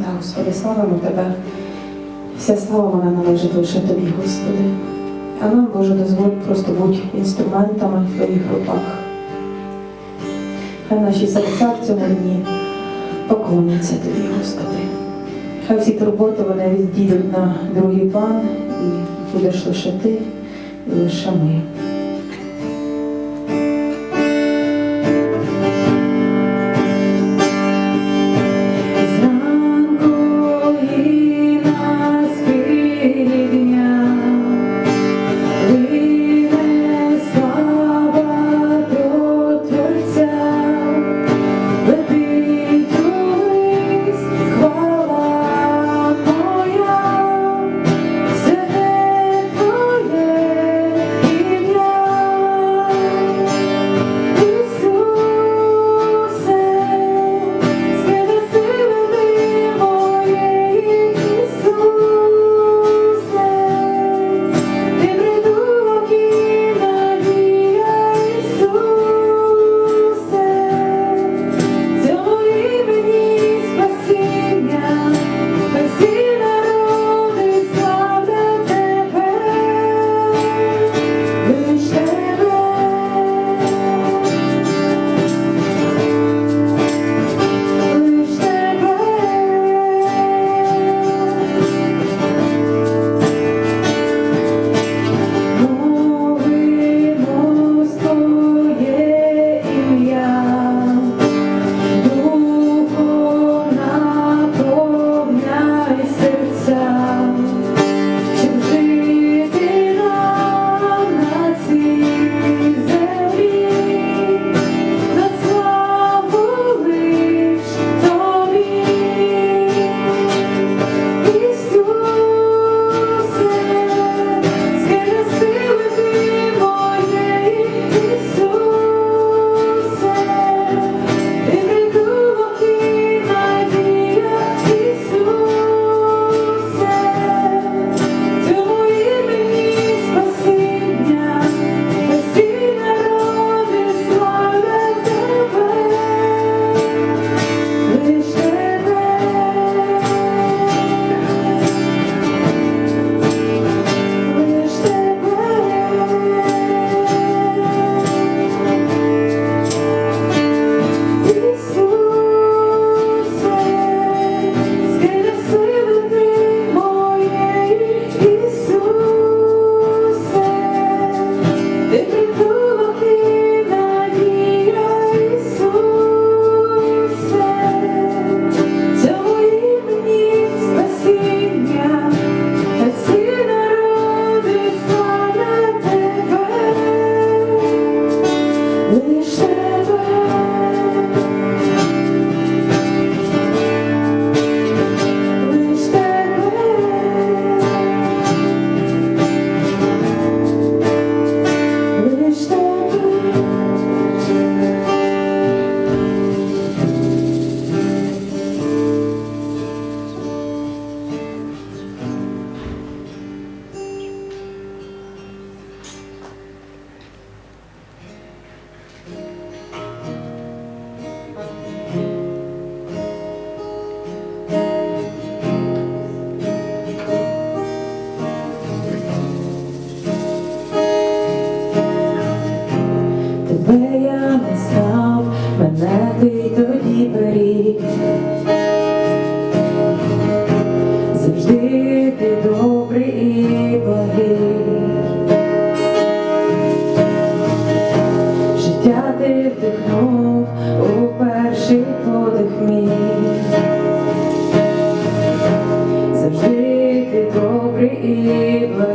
Да, Господи, славимо Тебе. Вся слава вона належить лише Тобі, Господи. А нам, Боже, дозволь просто бути інструментами в Твоїх руках. Хай наші серця в цьому дні поклоняться Тобі, Господи. Хай всі турботи вони відійдуть на другий план і будеш лише ти і лише ми. evil.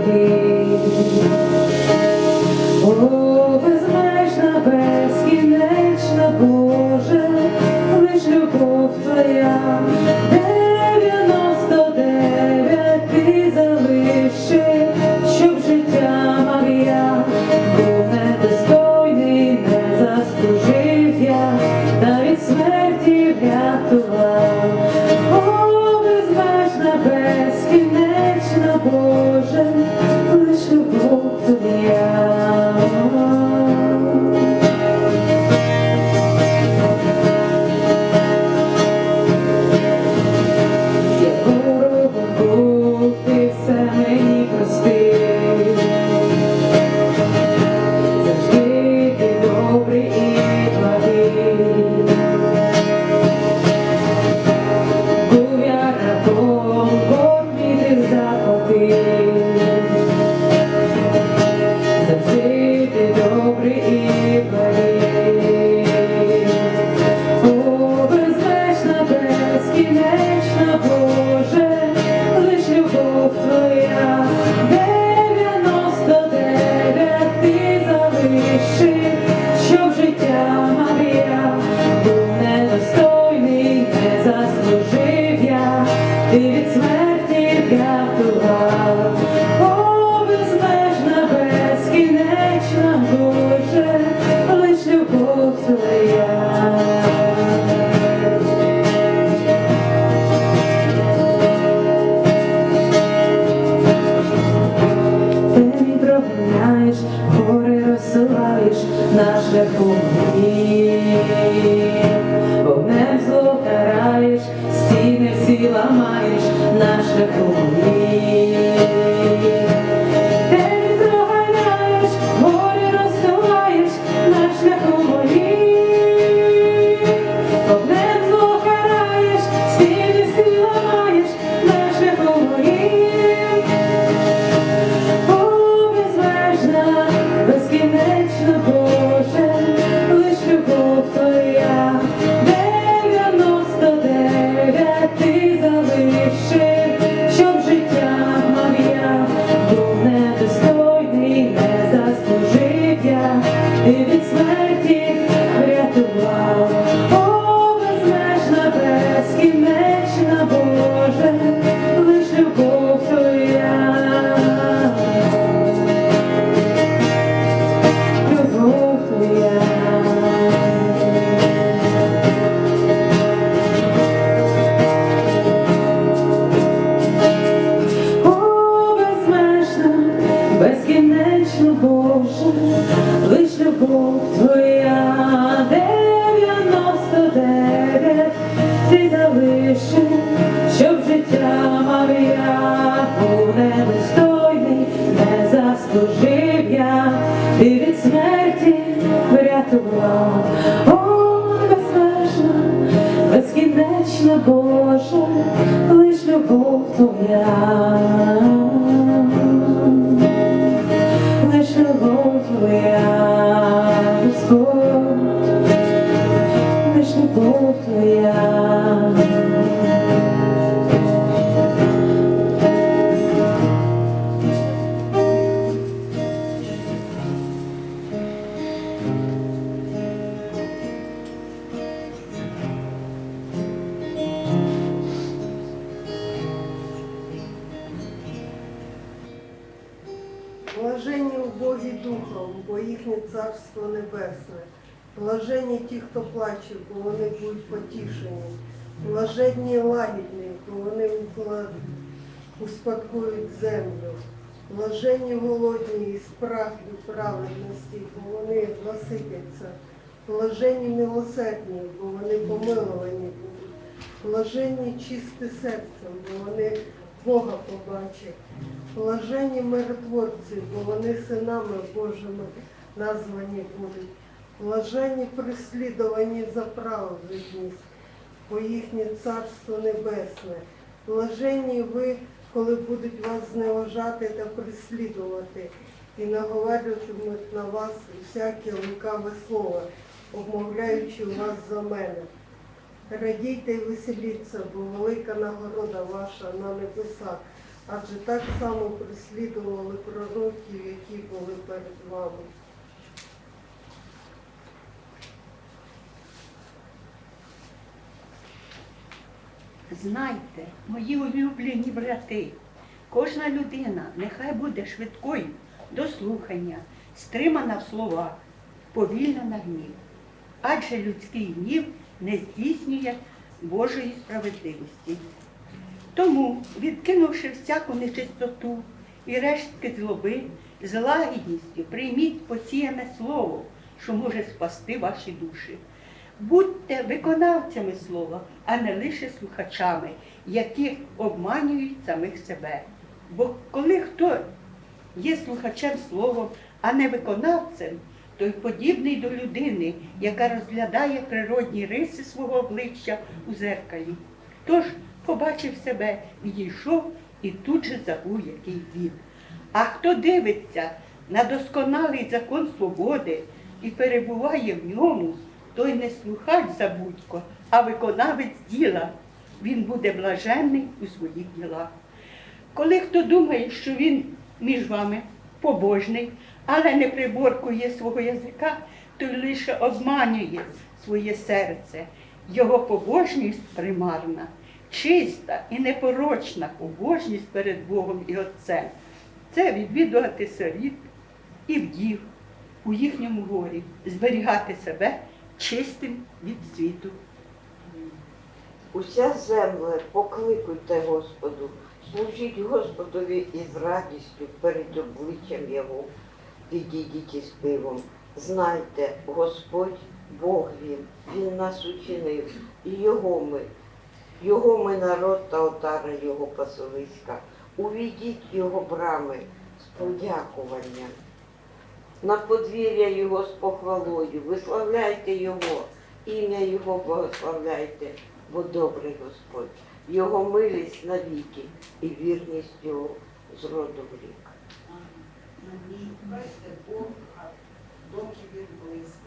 Твоя, Господь, землю. Блаженні голодні і спраглі праведності, бо вони наситяться. Блаженні милосердні, бо вони помиловані будуть. Блаженні чисті серцем, бо вони Бога побачать. Блаженні миротворці, бо вони синами Божими названі будуть. Блаженні переслідувані за праведність, бо їхнє царство небесне. Блаженні ви, коли будуть вас зневажати та переслідувати, і наговарюватимуть на вас всяке лукаве слово, обмовляючи вас за мене. Радійте і веселіться, бо велика нагорода ваша на небесах, адже так само переслідували пророків, які були перед вами. Знайте, мої улюблені брати, кожна людина нехай буде швидкою до слухання, стримана в словах, повільна на гнів. Адже людський гнів не здійснює Божої справедливості. Тому, відкинувши всяку нечистоту і рештки злоби, з лагідністю прийміть посіяне слово, що може спасти ваші душі. Будьте виконавцями слова, а не лише слухачами, які обманюють самих себе. Бо коли хто є слухачем слова, а не виконавцем, той подібний до людини, яка розглядає природні риси свого обличчя у зеркалі. Тож побачив себе, відійшов і тут же забув, який він. А хто дивиться на досконалий закон свободи і перебуває в ньому, той не слухач забудько, а виконавець діла. Він буде блаженний у своїх ділах. Коли хто думає, що він між вами побожний, але не приборкує свого язика, той лише обманює своє серце. Його побожність примарна. чиста і непорочна побожність перед Богом і Отцем. Це відвідувати сиріт і вдів у їхньому горі, зберігати себе чистим від світу. Уся земле покликуйте Господу, служіть Господові із радістю перед обличчям Його. Підійдіть із пивом. Знайте, Господь Бог Він, Він нас учинив, і Його ми, Його ми народ та отара Його пасовиська. Увійдіть Його брами з подякуванням. На подвір'я Його з похвалою, виславляйте Його, ім'я Його благословляйте, бо добрий Господь, Його милість навіки і вірність Його з роду в рік. Бог, доки він близько,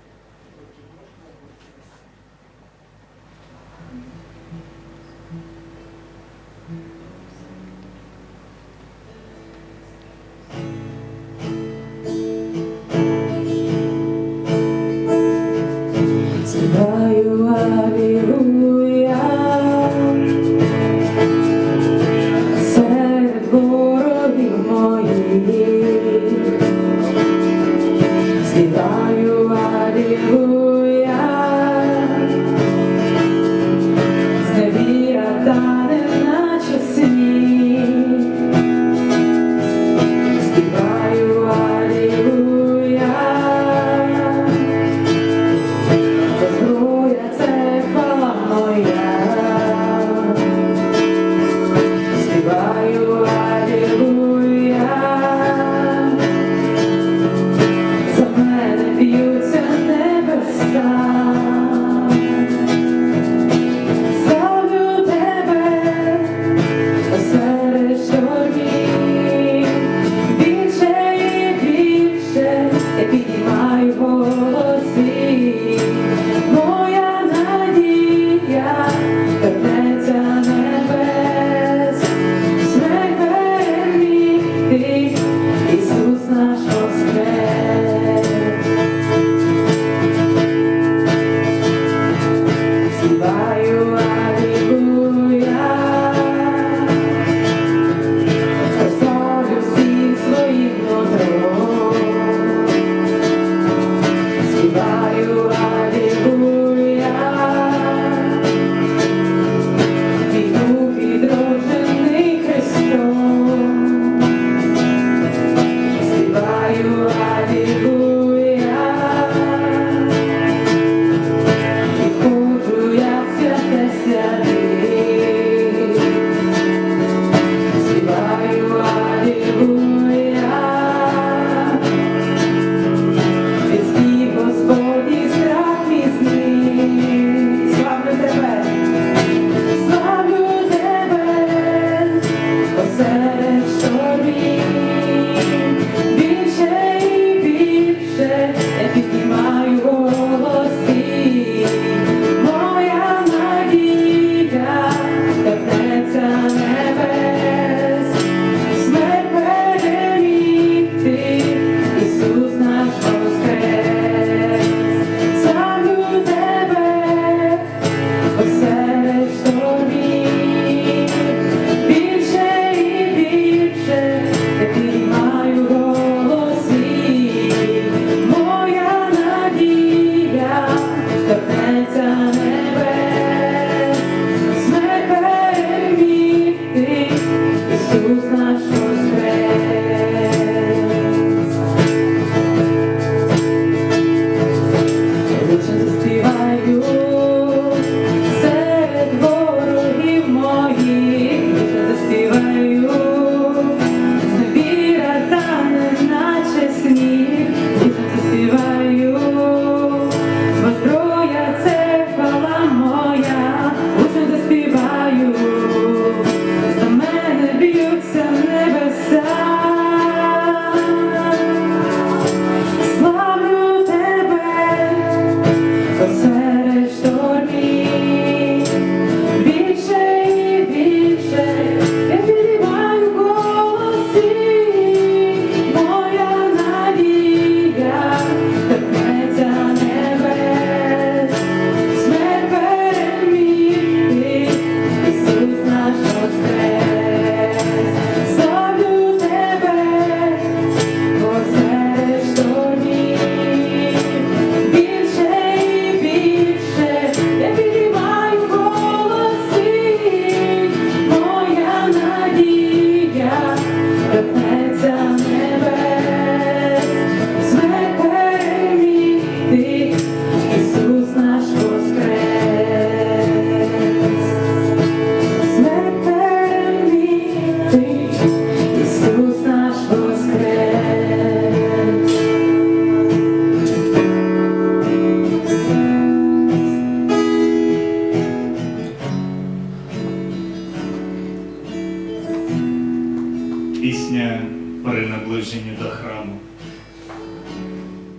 Пісня при наближенні до храму.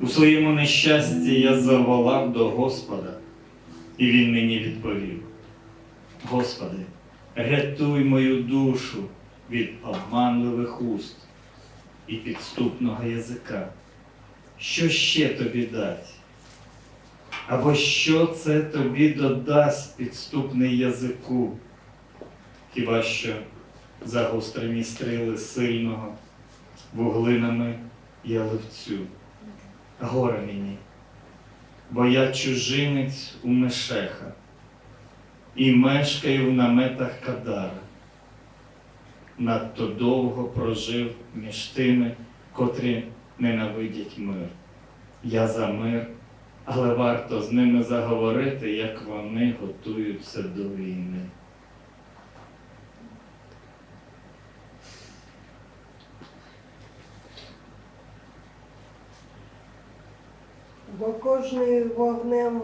У своєму нещасті я заволав до Господа, і Він мені відповів: Господи, рятуй мою душу від обманливих уст і підступного язика. Що ще тобі дать? Або що це тобі додасть підступний язику? Хіба що загострені стріли сильного вуглинами яливцю? Горе мені, бо я чужинець у Мешеха і мешкаю в наметах Кадара. Надто довго прожив між тими, котрі ненавидять мир. Я за мир, але варто з ними заговорити, як вони готуються до війни. Бо кожний вогнем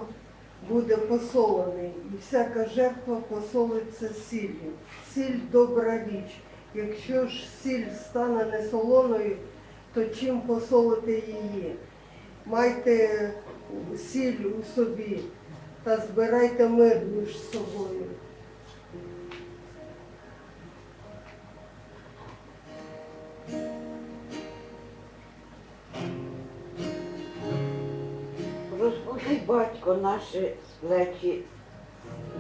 буде посолений, і всяка жертва посолиться сіллю. Сіль добра річ. Якщо ж сіль стане не солоною, то чим посолити її? Майте сіль у собі та збирайте мир між собою. Наші сплечі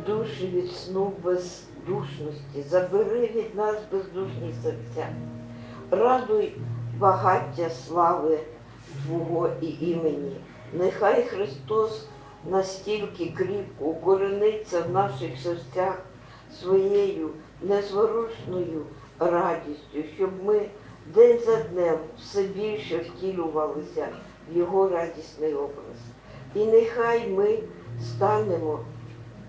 душі від сну бездушності, забери від нас бездушні серця, радуй багаття слави Твого і імені. Нехай Христос настільки кріпко укорениться в наших серцях своєю незворушною радістю, щоб ми день за днем все більше втілювалися в Його радісний образ. І нехай ми станемо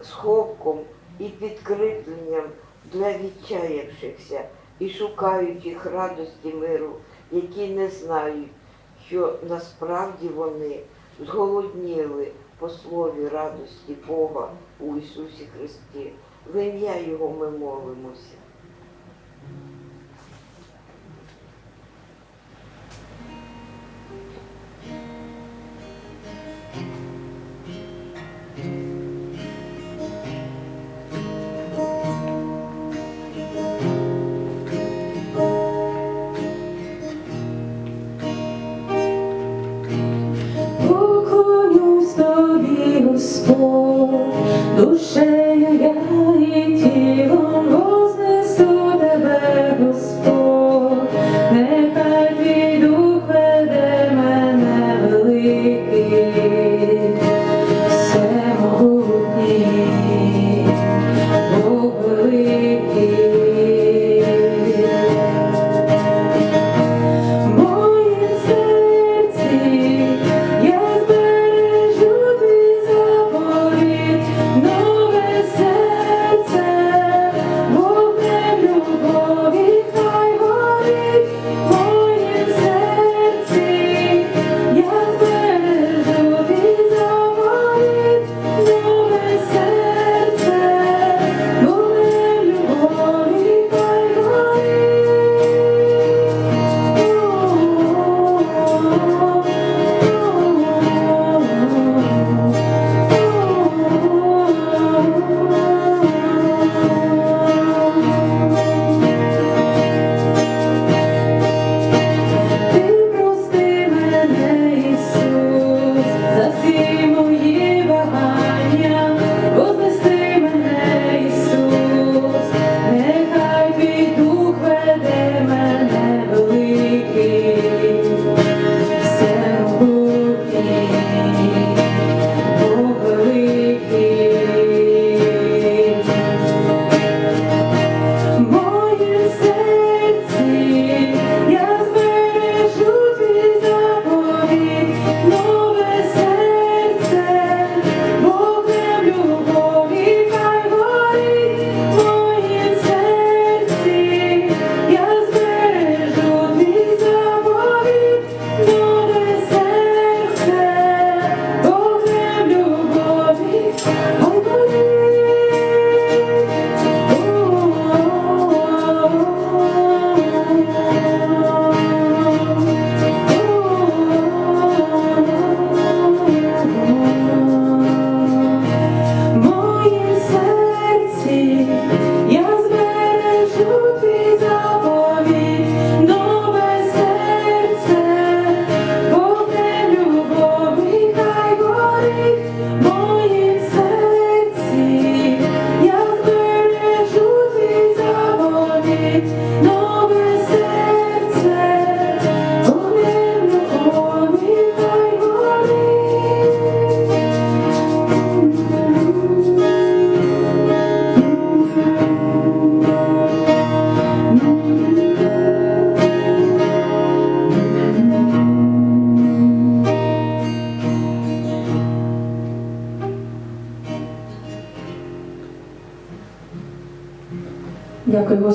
схопком і підкріпленням для відчаявшихся і шукаючих радості миру, які не знають, що насправді вони зголодніли по слові радості Бога у Ісусі Христі. В ім'я Його ми молимося. Господь, душею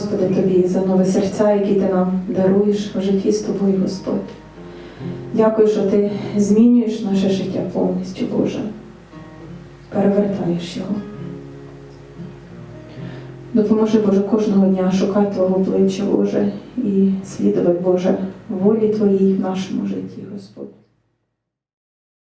Господи, Тобі за нове серця, які ти нам даруєш в житті з тобою, Господь. Дякую, що ти змінюєш наше життя повністю, Боже. Перевертаєш його. Допоможи, Боже, кожного дня шукати Твого обличчя, Боже, і слідувати, Боже, волі Твоїй в нашому житті, Господь.